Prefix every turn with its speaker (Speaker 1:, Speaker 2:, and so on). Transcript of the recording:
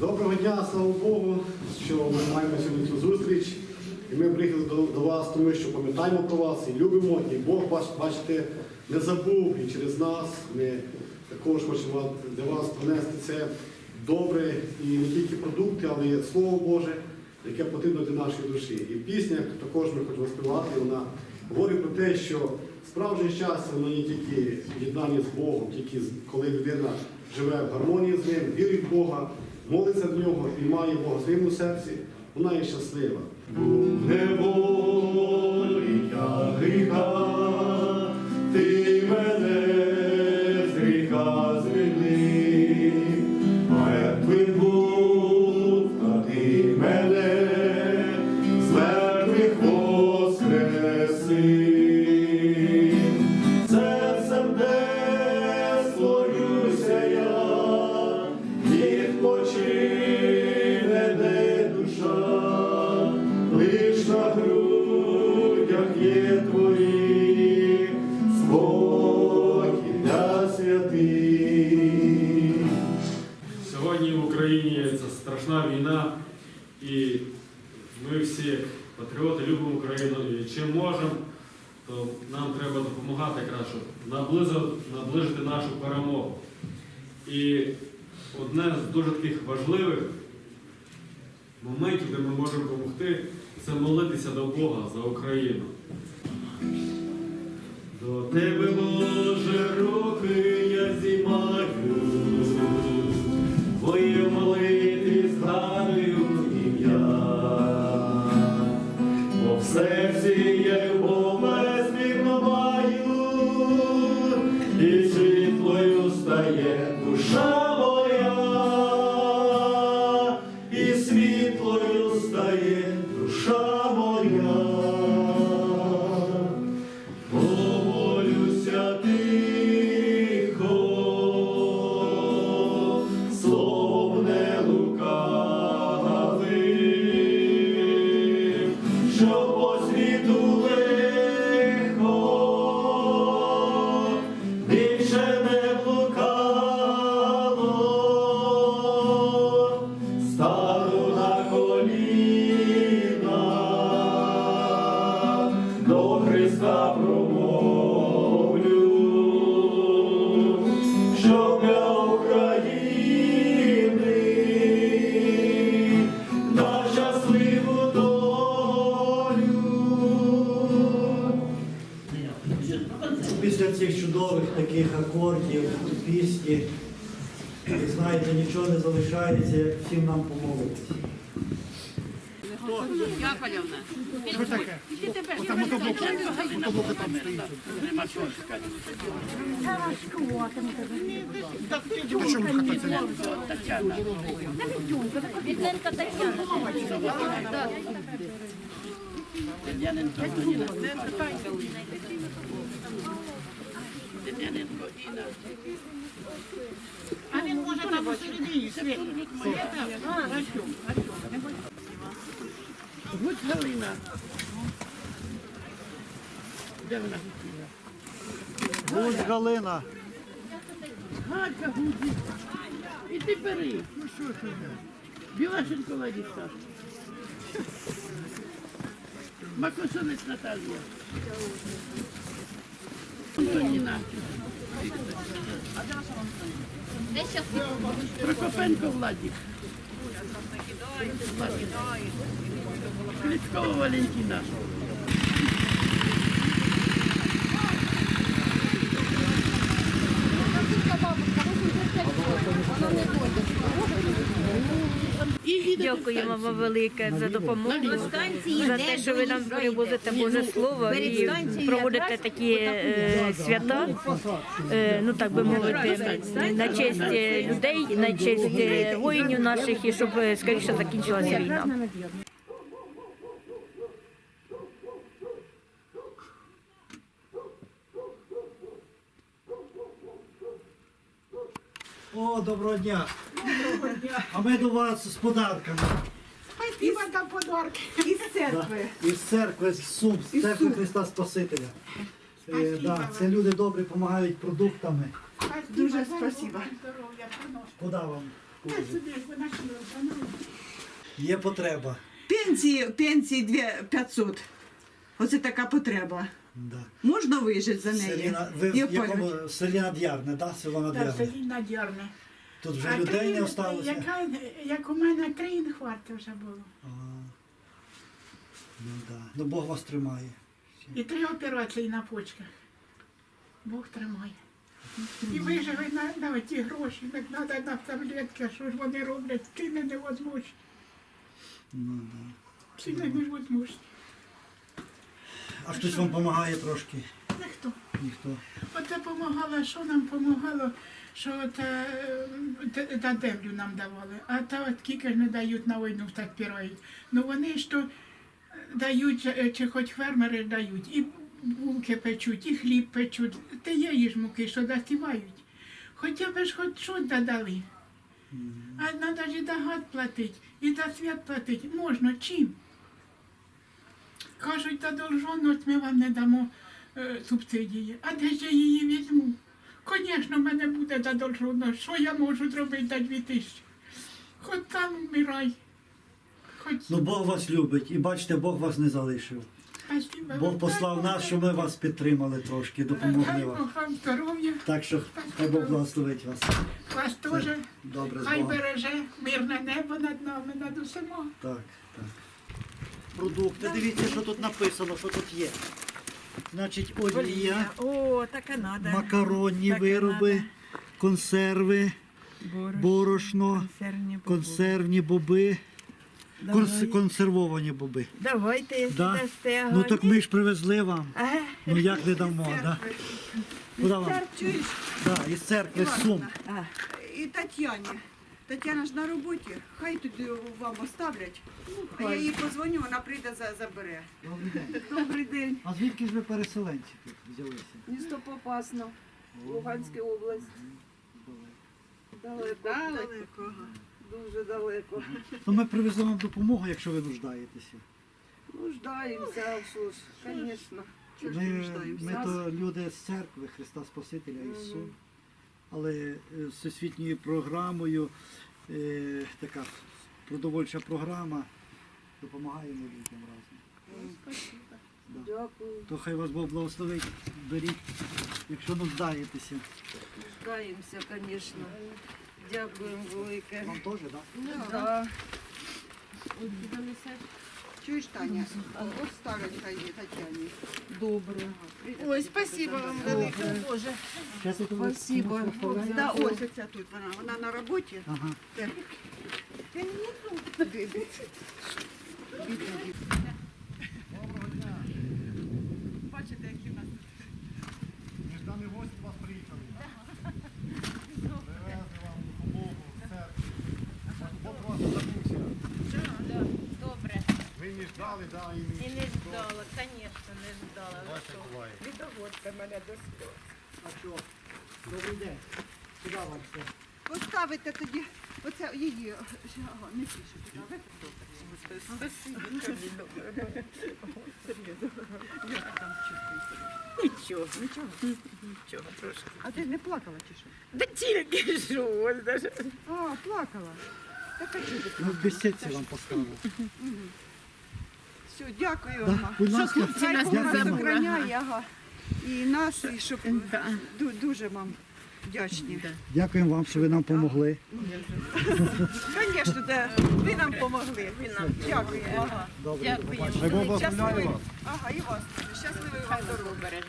Speaker 1: Доброго дня, слава Богу, що ми маємо сьогодні цю зустріч. І ми приїхали до, до вас, тому що пам'ятаємо про вас і любимо, і Бог, бачите, не забув і через нас. Ми також хочемо для вас принести це добре і не тільки продукти, але й Слово Боже, яке потрібно для нашої душі. І пісня також ми хочемо співати. Вона говорить про те, що справжнє щастя воно не тільки в єднанні з Богом, тільки коли людина живе в гармонії з ним, вірить в Бога, молиться до нього і має Бога в своєму серці, вона є щаслива.
Speaker 2: Чим можемо, то нам треба допомагати якраз, щоб наближити нашу перемогу. І одне з дуже таких важливих моментів, де ми можемо допомогти, це молитися до Бога за Україну. До тебе, Боже, руки я зіймаю, до Христа промовлю, щоб для України на щасливу долю.
Speaker 3: Після цих чудових таких акордів, пісні, знаєте, нічого не залишається, як всім нам помолитися.
Speaker 4: Яковлевна. Що таке? Вітленка Тетяна.
Speaker 5: А він може там посередині світу. Гудь Галина. Де вона?
Speaker 3: Будь Галина.
Speaker 5: Гадька Гудзі. І ти бери. Ну що ти? Білашенко Лариса. Макосонець Наталія. Антоніна. Прокопенко Владик. Владик. Кличкова Валентина.
Speaker 6: Дякуємо вам велике за допомогу, за те, що ви нам привозите Боже Слово і проводите такі е, свята, е, ну так би мовити, на честь е, людей, на честь воїнів наших, і щоб скоріше закінчилася війна.
Speaker 3: О, доброго дня. А ми до вас з подарками.
Speaker 5: Із, із церкви.
Speaker 3: Із церкви з Сум, з церкви Христа Спасителя. Е, да, це люди добрі, допомагають продуктами.
Speaker 5: Дуже спасибо.
Speaker 3: Куди вам?
Speaker 5: Сюди, ви нашли.
Speaker 3: Є потреба.
Speaker 7: Пенсії, пенсії 500. Оце така потреба.
Speaker 3: Да.
Speaker 7: Можна вижити за
Speaker 3: В
Speaker 7: неї?
Speaker 3: селі, на- ви в
Speaker 7: І
Speaker 3: якому
Speaker 7: опалювати.
Speaker 3: в селі Над'ярне, да? село
Speaker 5: Так,
Speaker 3: Над'ярне.
Speaker 5: селі надярне.
Speaker 3: Тут вже людей не осталося.
Speaker 5: Яка, як у мене три інфаркти вже було.
Speaker 3: Ага. Ну да. Ну Бог вас тримає.
Speaker 5: І три операції на почках. Бог тримає. І виживе на, на ті гроші, не треба на таблетки, що ж вони роблять, ціни невозможні.
Speaker 3: Ну, да.
Speaker 5: Ціни невозможні.
Speaker 3: А хтось вам допомагає трошки?
Speaker 5: Ніхто.
Speaker 3: Ніхто.
Speaker 5: Оце допомагало, що нам допомагало, що та, та, та землю нам давали. А та от скільки ж не дають на війну, так пірають. Ну вони ж то дають, е, чи хоч фермери дають, і булки печуть, і хліб печуть, тієї ж муки, що доспівають. Хоча б ж хоч щось додали. А треба ж і за газ платити, і за свят платити. Можна чим? Кажуть, та должжонність ми вам не дамо е, субсидії. А де ж я її візьму? Звісно, в мене буде задовжено. Що я можу зробити за дві тисячі? Хоч там вмирай. Хоч
Speaker 3: Ну Бог вас любить і бачите, Бог вас не залишив.
Speaker 5: спасибо.
Speaker 3: Бог послав нас, щоб ми вас підтримали трошки, допомогли вам.
Speaker 5: Вам здоров'я,
Speaker 3: Так що хай Бог благословить вас.
Speaker 5: вас теж.
Speaker 3: Добре, з
Speaker 5: Хай
Speaker 3: Богом.
Speaker 5: береже мирне небо над нами, над усіма.
Speaker 3: Так, так. Продукти, дивіться, що тут написано, що тут є. Значить, олія,
Speaker 7: О, таке надо.
Speaker 3: макаронні
Speaker 7: Таке
Speaker 3: вироби,
Speaker 7: надо.
Speaker 3: консерви, борошно,
Speaker 7: Консервні
Speaker 3: консервні боби, конс- консервовані боби.
Speaker 7: Давайте, якщо
Speaker 3: Да?
Speaker 7: дасте.
Speaker 3: Ну так ми ж привезли вам.
Speaker 7: Ага.
Speaker 3: Ну як не дамо, да? Куди вам?
Speaker 7: Чуєш?
Speaker 3: Да, із церкви з Сум.
Speaker 7: А.
Speaker 8: І Тетяні. Тетяна ж на роботі, хай туди вам оставлять. А я їй позвоню, вона прийде за, забере.
Speaker 3: Добрий день.
Speaker 8: Добрий день.
Speaker 3: А звідки ж ви переселенці тут взялися?
Speaker 8: Місто Попасно, Луганська область. Далеко. Далеко. Дуже далеко.
Speaker 3: Ну ми привезли вам допомогу, якщо ви нуждаєтеся.
Speaker 8: Нуждаємося, а що ж, звісно. Чого ж
Speaker 3: Ми,
Speaker 8: нуждаємося?
Speaker 3: ми то люди з церкви Христа Спасителя із Сум. Але е, з всесвітньою програмою, е, така продовольча програма, допомагаємо людям разом.
Speaker 8: Дякую.
Speaker 3: То хай вас Бог благословить, беріть, якщо нуждаєтеся.
Speaker 8: Нуждаємося, звісно. Дякуємо велике.
Speaker 3: Вам теж, так?
Speaker 8: Да. Чуєш, Таня? Ось хай Тетяні. Добре.
Speaker 5: Ой, спасибо вам велике, Боже.
Speaker 8: Спасибо. Да, ось оця тут вона. Вона на роботі.
Speaker 3: Ага.
Speaker 8: Я не несу. Бідна дівчинка.
Speaker 5: Бачите, які в нас
Speaker 1: Неждані гості вас приїхали. Привезли вам допомогу, церкву. Бог вас забувся.
Speaker 4: Добре.
Speaker 1: Ви не ждали, да, і
Speaker 4: І не ждала, звісно, не ждала. Ви
Speaker 1: Бачите, буває.
Speaker 5: відоводка мене до сльоз.
Speaker 3: А що? Добрий день. Куди вам все?
Speaker 8: Поставите тоді оце її. Ага, не пише туди. ви?
Speaker 5: Нічого, нічого. Нічого, трошки.
Speaker 8: А ти не плакала чи що?
Speaker 5: Да тільки що, ось даже.
Speaker 8: А, плакала. Так а чого ти
Speaker 3: Ну, без сітці вам поставили.
Speaker 8: Все, дякую
Speaker 3: Да,
Speaker 8: вам.
Speaker 3: будь ласка.
Speaker 8: Хай Бог вас
Speaker 3: Дякуємо.
Speaker 8: охороняє, ага. І нас, і щоб ду- дуже вам вдячні.
Speaker 3: Дякуємо вам, що ви нам допомогли.
Speaker 8: Звісно, да, ви нам допомогли. Дякую. Ага.
Speaker 3: Добре, до побачення.
Speaker 1: Хай Бог вас.
Speaker 8: Ага, і вас. Щасливої вам дороги.